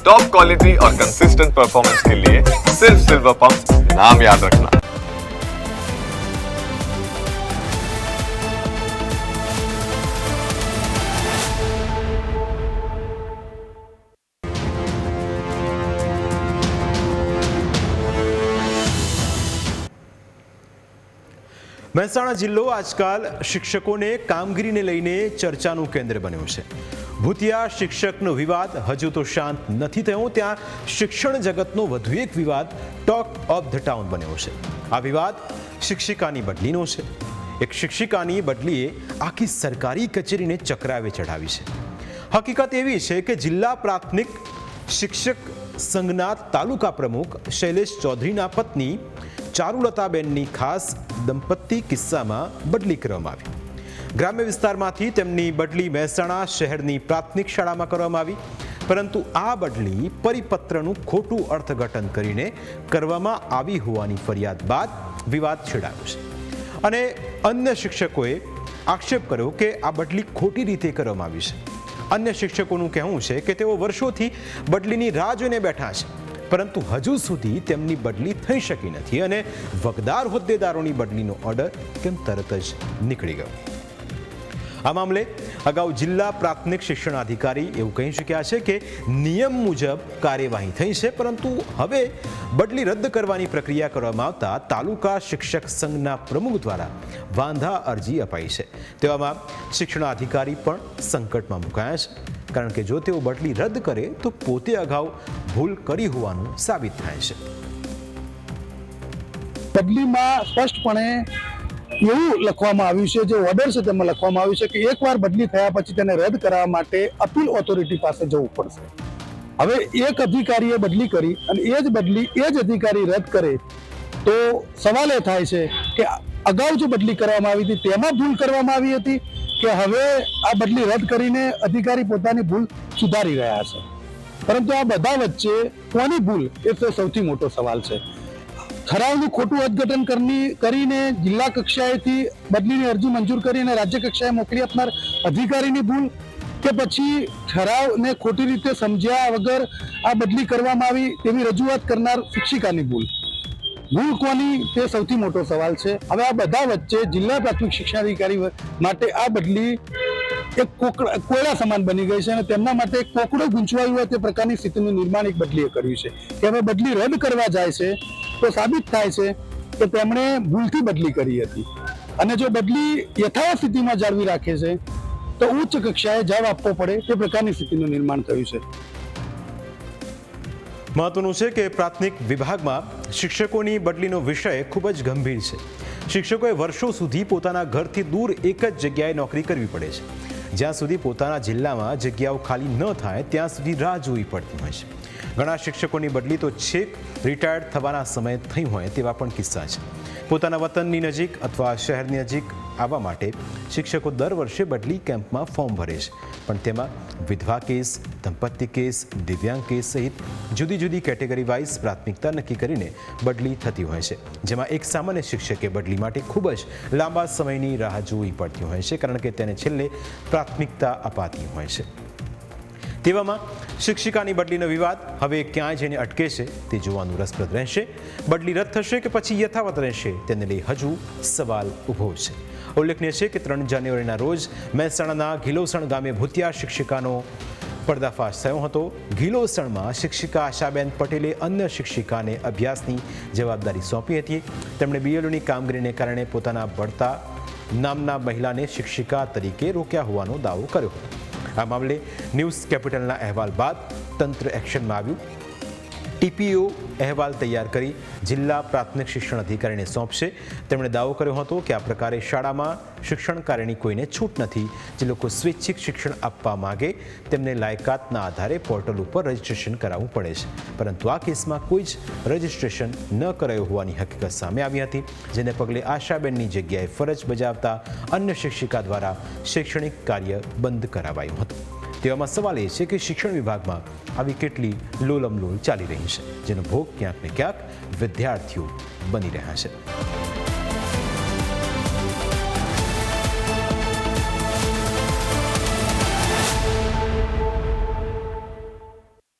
Top quality और consistent performance के लिए सिर्फ सिल्वर पंप नाम याद रखना મહેસાણા જિલ્લો આજકાલ શિક્ષકોને કામગીરીને લઈને ચર્ચાનું કેન્દ્ર બન્યો છે ભૂતિયા શિક્ષકનો વિવાદ હજુ તો શાંત નથી થયો. ત્યાં શિક્ષણ જગતનો વધુ એક વિવાદ ટોક ઓફ ધ ટાઉન બન્યો છે. આ વિવાદ શિક્ષિકાની બદલીનો છે. એક શિક્ષિકાની બદલીએ આખી સરકારી કચેરીને ચક્રાવે ચઢાવી છે. હકીકત એવી છે કે જિલ્લા પ્રાથમિક શિક્ષક સંઘના તાલુકા પ્રમુખ શૈલેષ ચૌધરીના પત્ની ચારુલતાબેનની ખાસ દંપતી કિસ્સામાં બદલી કરવામાં આવી. ગ્રામ્ય વિસ્તારમાંથી તેમની બદલી મહેસાણા શહેરની પ્રાથમિક શાળામાં કરવામાં આવી. પરંતુ આ બદલી પરિપત્રનું ખોટું અર્થઘટન કરીને કરવામાં આવી હોવાની ફરિયાદ બાદ વિવાદ છેડાયો છે. અને અન્ય શિક્ષકોએ આક્ષેપ કર્યો કે આ બદલી ખોટી રીતે કરવામાં આવી છે. અન્ય શિક્ષકોનું કહેવું છે કે તેઓ વર્ષોથી બદલીની રાહ જોઈને બેઠા છે. પરંતુ હજુ સુધી તેમની બદલી થઈ શકી નથી અને વગદાર હોદ્દેદારોની બદલીનો ઓર્ડર કેમ તરત જ નીકળી ગયો. આ મામલે અગાઉ જિલ્લા પ્રાથમિક શિક્ષણ અધિકારી એવું કહી ચૂક્યા છે કે નિયમ મુજબ કાર્યવાહી થઈ છે, પરંતુ હવે બદલી રદ કરવાની પ્રક્રિયા કરવામાં આવતા તાલુકા શિક્ષક સંઘના પ્રમુખ દ્વારા વાંધા અરજી અપાઈ છે. તેવામાં શિક્ષણ અધિકારી પણ સંકટમાં મુકાયા છે, કારણ કે જો તેઓ બદલી રદ કરે તો પોતે અગાઉ ભૂલ કરી હોવાનું સાબિત થાય છે. બદલીમાં સ્પષ્ટપણે એવું લખવામાં આવ્યું છે, જે ઓર્ડર છે તેમાં લખવામાં આવ્યું છે કે એકવાર બદલી થયા પછી તેને રદ કરવા માટે અપીલ ઓથોરિટી પાસે જવું પડશે. હવે એક અધિકારીએ બદલી કરી અને એ જ બદલી, એ જ અધિકારી રદ કરે તો સવાલ એ થાય છે કે અગાઉ જે બદલી કરવામાં આવી હતી તેમાં ભૂલ કરવામાં આવી હતી કે હવે આ બદલી રદ કરીને અધિકારી પોતાની ભૂલ સુધારી રહ્યા છે? પરંતુ આ બધા વચ્ચે કોની ભૂલ? એ તો સૌથી મોટો સવાલ છે. ઠરાવનું ખોટું અર્થઘટન કરીને જિલ્લા કક્ષાએથી બદલીની અરજી મંજૂર કરીને રાજ્ય કક્ષાએ મોકલી આપનાર અધિકારીની ભૂલ કે પછી ઠરાવને ખોટી રીતે સમજ્યા વગર આ બદલી કરવામાં આવી તેવી રજૂઆત કરનાર શિક્ષિકાની ભૂલ. ભૂલ કોની? તે સૌથી મોટો સવાલ છે. હવે આ બધા વચ્ચે જિલ્લા પ્રાથમિક શિક્ષણાધિકારી માટે આ બદલી એક કોયડા સમાન બની ગઈ છે અને તેમના માટે એક કોકડો ગુંચવાયું હોય તે પ્રકારની સ્થિતિનું નિર્માણ એક બદલીએ કર્યું છે. કે હવે બદલી રદ કરવા જાય છે તો સાબિત થાય છે કે તેમણે ભૂલથી બદલી કરી હતી. અને જો બદલી યથાવત સ્થિતિમાં જાળવી રાખે છે, તો ઉચ્ચ કક્ષાએ જવાબ આપવો પડે તે પ્રકારની સ્થિતિનું નિર્માણ થયું છે. મહત્વનું છે કે પ્રાથમિક વિભાગમાં શિક્ષકોની બદલીનો વિષય ખૂબ જ ગંભીર છે. શિક્ષકોએ વર્ષો સુધી પોતાના ઘરથી દૂર એક જ જગ્યાએ નોકરી કરવી પડે છે. જ્યાં સુધી પોતાના જિલ્લામાં જગ્યાઓ ખાલી ન થાય, ત્યાં સુધી રાહ જોવી પડતી હોય છે. ઘણા શિક્ષકોની બદલી તો છેક રિટાયર્ડ થવાના સમયે થઈ હોય તેવા પણ કિસ્સા છે. પોતાના વતનની નજીક અથવા શહેરની નજીક આવવા માટે શિક્ષકો દર વર્ષે બદલી કેમ્પમાં ફોર્મ ભરે છે. પણ તેમાં વિધવા કેસ, દંપતી કેસ, દિવ્યાંગ કેસ સહિત જુદી જુદી કેટેગરી વાઇઝ પ્રાથમિકતા નક્કી કરીને બદલી થતી હોય છે. જેમાં એક સામાન્ય શિક્ષકે બદલી માટે ખૂબ જ લાંબા સમયની રાહ જોવી પડતી હોય છે, કારણ કે તેને છેલ્લે પ્રાથમિકતા અપાતી હોય છે. તેવામાં શિક્ષિકાની બદલીનો વિવાદ હવે ક્યાંય જઈને અટકે છે તે જોવાનું રસપ્રદ રહેશે. બદલી રદ થશે કે પછી યથાવત રહેશે તેને લઈ હજુ સવાલ ઊભો છે. ઉલ્લેખનીય છે કે ત્રણ જાન્યુઆરીના રોજ મહેસાણાના ઘિલોસણ ગામે ભૂતિયા શિક્ષિકાનો પર્દાફાશ થયો હતો. ઘિલોસણમાં શિક્ષિકા આશાબેન પટેલે અન્ય શિક્ષિકાને અભ્યાસની જવાબદારી સોંપી હતી. તેમણે બીએલઓની કામગીરીને કારણે પોતાના બળતા નામના મહિલાને શિક્ષિકા તરીકે રોક્યા હોવાનો દાવો કર્યો હતો. આ મામલે ન્યૂઝ કેપિટલના અહેવાલ બાદ તંત્ર એક્શનમાં આવ્યું. ટીપીઓ અહેવાલ તૈયાર કરી જિલ્લા પ્રાથમિક શિક્ષણ અધિકારીને સોંપશે. તેમણે દાવો કર્યો હતો કે આ પ્રકારે શાળામાં શિક્ષણ કાર્યની કોઈને છૂટ નથી. જે લોકો સ્વૈચ્છિક શિક્ષણ આપવા માગે, તેમને લાયકાતના આધારે પોર્ટલ ઉપર રજીસ્ટ્રેશન કરાવવું પડે છે. પરંતુ આ કેસમાં કોઈ જ રજીસ્ટ્રેશન ન કરાયું હોવાની હકીકત સામે આવી હતી, જેને પગલે આશાબેનની જગ્યાએ ફરજ બજાવતા અન્ય શિક્ષિકા દ્વારા શૈક્ષણિક કાર્ય બંધ કરાવાયું હતું. તેવામાં સવાલ એ છે કે શિક્ષણ વિભાગમાં આવી કેટલી લોલમલોલ ચાલી રહી છે, જેનો ભોગ ક્યાંક ને ક્યાંક વિદ્યાર્થીઓ બની રહ્યા છે.